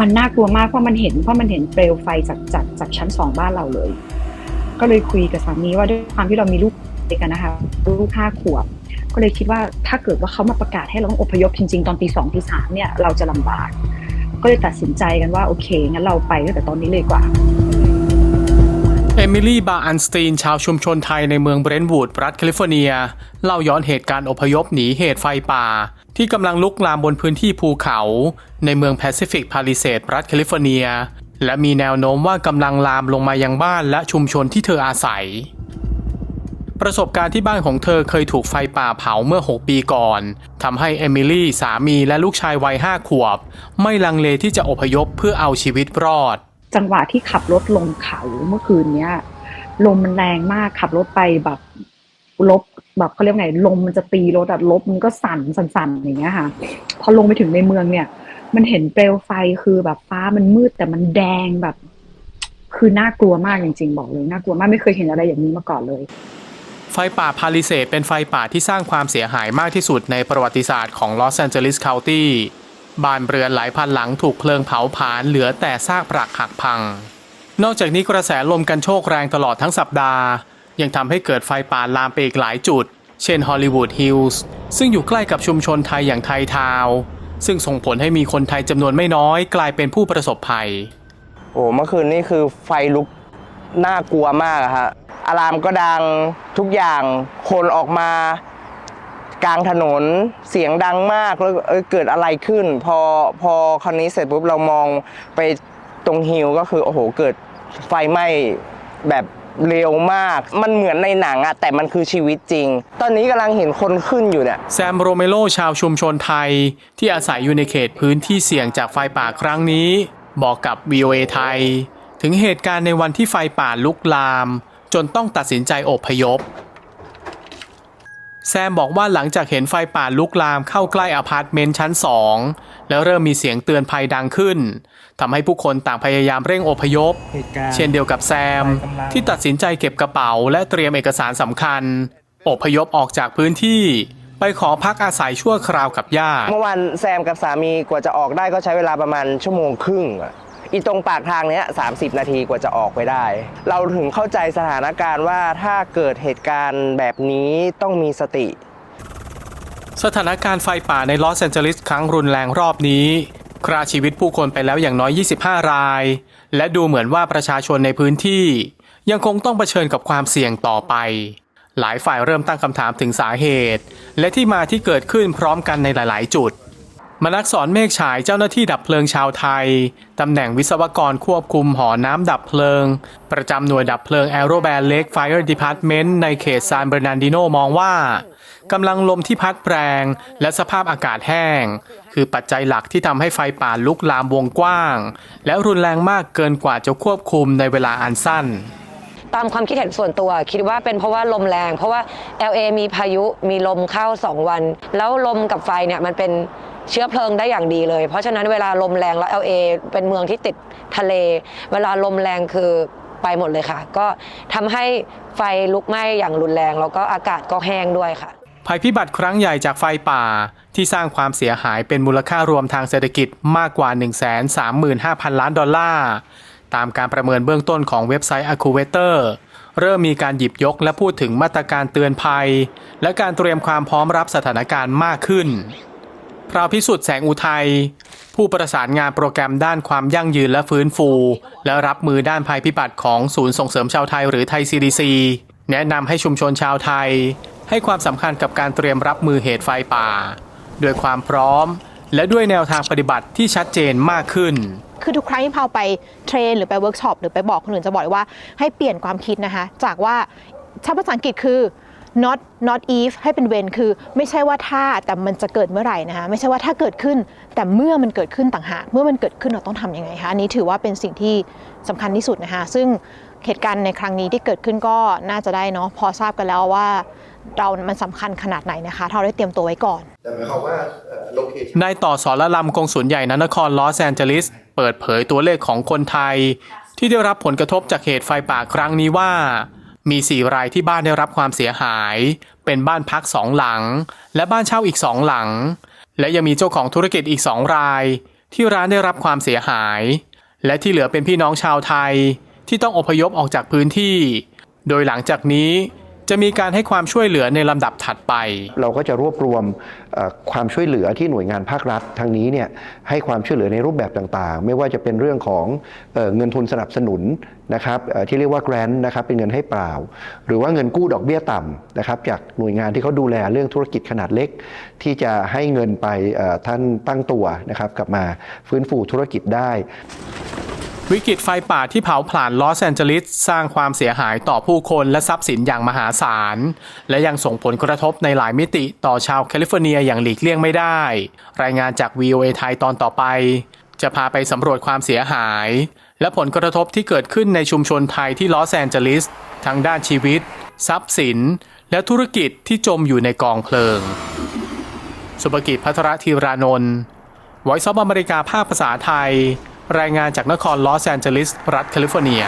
มันน่ากลัวมากเพราะมันเห็นเพราะมันเห็นเปลวไฟจากจากจากชั้นสองบ้านเราเลย ก็เลยคุยกับสามีว่าด้วยความที่เรามีลูกเด็กกันนะคะลูกห้าขวบ ก็เลยคิดว่าถ้าเกิดว่าเขามาประกาศให้เราต้องอพยพจริง ๆ ตอนตีสองตีสามเนี่ยเราจะลำบาก ก็เลยตัดสินใจกันว่าโอเคงั้นเราไปตั้งแต่ตอนนี้เลยกว่า มิลี่ บาอันสตีน ชาวชุมชนไทยในเมืองเบรนท์วูด รัฐแคลิฟอร์เนีย เล่าย้อนเหตุการณ์อพยพหนีเหตุไฟป่า ที่กำลังลุกลามบนพื้นที่ภูเขา ในเมืองแปซิฟิกพาลิเซดรัฐแคลิฟอร์เนีย และมีแนวโน้มว่ากำลังลามลงมายังบ้านและชุมชนที่เธออาศัย ประสบการณ์ที่บ้านของเธอเคยถูกไฟป่าเผาเมื่อ 6 ปีก่อนทำให้เอมิลี่สามีและลูกชายวัย5ขวบ ไม่ลังเลที่จะอพยพเพื่อเอาชีวิตรอด จังหวะที่ขับรถลงเขาเมื่อคืนเนี้ยลมมันแรงมากขับรถไปแบบลบแบบเขาเรียกไงลมมันจะตีรถอะลบมันก็สั่นสั่นๆอย่างเงี้ยค่ะ พอลงไปถึงในเมืองเนี่ย มันเห็นเปลวไฟคือแบบฟ้ามันมืดแต่มันแดงแบบ คือน่ากลัวมากจริงๆบอกเลยน่ากลัวมากไม่เคยเห็นอะไรอย่างนี้มาก่อนเลย ไฟป่าพาลิเซดเป็นไฟป่าที่สร้างความเสียหายมากที่สุดในประวัติศาสตร์ของลอสแอนเจลิสเคานตี้ บ้านเรือนหลายพันหลังถูกเพลิงเผาผลาญเหลือแต่ซากปรักหักพัง นอกจากนี้กระแสลมกันโชกแรงตลอดทั้งสัปดาห์ ยังทำให้เกิดไฟป่าลามไปอีกหลายจุด เช่นฮอลลีวูดฮิลส์ซึ่งอยู่ใกล้กับชุมชนไทยอย่างไทยทาวซึ่งส่งผลให้มีคนไทยจำนวนไม่น้อยกลายเป็นผู้ประสบภัย โอ้เมื่อคืนนี่คือไฟลุกน่ากลัวมากอะฮะอะลามก็ดังทุกอย่างคนออกมา กลางถนนเสียงดังมากแล้วเเกิดอะไรขึ้น พอพอคราวนี้เสร็จปุ๊บเรามองไปตรงฮิลก็คือโอ้โหเกิดไฟไหม้แบบเร็วมาก มันเหมือนในหนังอะแต่มันคือชีวิตจริง ตอนนี้กำลังเห็นคนขึ้นอยู่เนี่ย แซมโรเมโลชาวชุมชนไทย ที่อาศัยอยู่ในเขตพื้นที่เสี่ยงจากไฟป่าครั้งนี้ บอกกับ VOA ไทย ถึงเหตุการณ์ในวันที่ไฟป่าลุกลาม จนต้องตัดสินใจอพยพ แซมบอกว่าหลังจากเห็นไฟป่าลุกลามเข้าใกล้อพาร์ตเมนต์ชั้น2แล้วเริ่มมีเสียงเตือนภัยดังขึ้นทำให้ผู้คนต่างพยายามเร่งอพยพเหตุการณ์เช่นเดียวกับแซม ที่ตัดสินใจเก็บกระเป๋าและเตรียมเอกสารสำคัญ อพยพออกจากพื้นที่ ไปขอพักอาศัยชั่วคราวกับญาติเมื่อวานแซมกับสามีกว่าจะออกได้ก็ใช้เวลาประมาณชั่วโมงครึ่งอะ อีตรงปากทางเนี้ย30 นาทีกว่าจะออกไปได้ เราถึงเข้าใจสถานการณ์ว่าถ้าเกิดเหตุการณ์แบบนี้ต้องมีสติ สถานการณ์ไฟป่าในลอสแอนเจลิสครั้งรุนแรงรอบนี้ฆ่าชีวิตผู้คนไปแล้วอย่างน้อย 25 ราย และดูเหมือนว่าประชาชนในพื้นที่ ยังคงต้องเผชิญกับความเสี่ยงต่อไป หลายฝ่ายเริ่มตั้งคำถามถึงสาเหตุ และที่มาที่เกิดขึ้นพร้อมกันในหลาย ๆ จุด มนักสอนเมฆฉายเจ้าหน้าที่ดับเพลิงชาวไทย ตำแหน่งวิศวกรควบคุมหอน้ำดับเพลิง ประจำหน่วยดับเพลิง a e r o b a n Lake Fire Department ในเขตซานเบอร์นันดิโนมองว่ากำลังลมที่พัดแรงและสภาพอากาศแห้ง คือปัจจัยหลักที่ทำให้ไฟป่าลุกลามวงกว้าง และรุนแรงมากเกินกว่าจะควบคุมในเวลาอันสั้นตามความคิดเห็นส่วนตัว คิดว่าเป็นเพราะว่าลมแรง เพราะว่า LA มีพายุมีลมเข้า 2 วัน แล้วลมกับไฟเนี่ยมันเป็น เชื้อเพลิงได้อย่างดีเลย เพราะฉะนั้นเวลาลมแรงแล้ว LA เป็นเมืองที่ติดทะเล เวลาลมแรงคือไปหมดเลยค่ะ ก็ทำให้ไฟลุกไหม้อย่างรุนแรง แล้วก็อากาศก็แห้งด้วยค่ะ ภัยพิบัติครั้งใหญ่จากไฟป่าที่สร้างความเสียหายเป็นมูลค่ารวมทางเศรษฐกิจมากกว่า 135,000 ล้านดอลลาร์ ตามการประเมินเบื้องต้นของเว็บไซต์ a c u v a t o r เริ่มมีการหยิบยกและพูดถึงมาตรการเตือนภัย และการเตรียมความพร้อมรับสถานการณ์มากขึ้น พราวพิสุทธิ์แสงอุทัย ผู้ประสานงานโปรแกรมด้านความยั่งยืนและฟื้นฟู และรับมือด้านภัยพิบัติของศูนย์ส่งเสริมชาวไทยหรือไทย CDC แนะนำให้ชุมชนชาวไทย ให้ความสำคัญกับการเตรียมรับมือเหตุไฟป่า ด้วยความพร้อม และด้วยแนวทางปฏิบัติที่ชัดเจนมากขึ้นคือทุกครั้งที่พาวไปเทรน หรือไปเวิร์กช็อปหรือไปบอกคนอื่นจะบอกว่าให้เปลี่ยนความคิดนะคะ จากว่าถ้าภาษาอังกฤษคือ not not if ให้เป็น when คือไม่ใช่ว่าถ้าแต่มันจะเกิดเมื่อไหร่นะคะไม่ใช่ว่าถ้าเกิดขึ้น แต่เมื่อมันเกิดขึ้นต่างหากเมื่อมันเกิดขึ้นเราต้องทำยังไงคะอันนี้ถือว่าเป็นสิ่งที่สำคัญที่สุดนะคะซึ่งเหตุการณ์ในครั้งนี้ที่เกิดขึ้นก็น่าจะได้เนาะพอทราบกันแล้วว่าเรามันสำคัญขนาดไหนนะคะถ้าเราได้เตรียมตัวไว้ก่อนแต่หมายความว่าโลเคชั่นนายต่อสอนละลำกงสุลใหญ่นนครลอสแอนเจลิสเปิดเผยตัวเลขของคนไทย ที่ได้รับผลกระทบจากเหตุไฟป่าครั้งนี้ว่า มี 4 รายที่บ้านได้รับความเสียหาย เป็นบ้านพักสองหลัง และบ้านเช่าอีกสองหลัง และยังมีเจ้าของธุรกิจอีกสองราย ที่ร้านได้รับความเสียหาย และที่เหลือเป็นพี่น้องชาวไทยที่ต้องอพยพออกจากพื้นที่ โดยหลังจากนี้ จะมีการให้ความช่วยเหลือในลำดับถัดไป เราก็จะรวบรวมความช่วยเหลือที่หน่วยงานภาครัฐทางนี้เนี่ยให้ความช่วยเหลือในรูปแบบต่างๆ ไม่ว่าจะเป็นเรื่องของเออเงินทุนสนับสนุนนะครับที่เรียกว่า grant นะครับเป็นเงินให้เปล่า หรือว่าเงินกู้ดอกเบี้ยต่ำนะครับจากหน่วยงานที่เขาดูแลเรื่องธุรกิจขนาดเล็ก ที่จะให้เงินไปท่านตั้งตัวนะครับกลับมาฟื้นฟูธุรกิจได้ วิกฤตไฟป่าที่เผาผลาญลอสแอนเจลิสสร้างความเสียหายต่อผู้คนและทรัพย์สินอย่างมหาศาล และยังส่งผลกระทบในหลายมิติต่อชาวแคลิฟอร์เนียอย่างหลีกเลี่ยงไม่ได้ รายงานจาก VOA ไทยตอนต่อไป จะพาไปสำรวจความเสียหาย และผลกระทบที่เกิดขึ้นในชุมชนไทยที่ลอสแอนเจลิสทั้งด้านชีวิต ทรัพย์สิน และธุรกิจที่จมอยู่ในกองเพลิง สุภกิจพัทรธีรานนท์ Voice of America ภาคภาษาไทย รายงานจากนครลอสแอนเจลิส รัฐแคลิฟอร์เนีย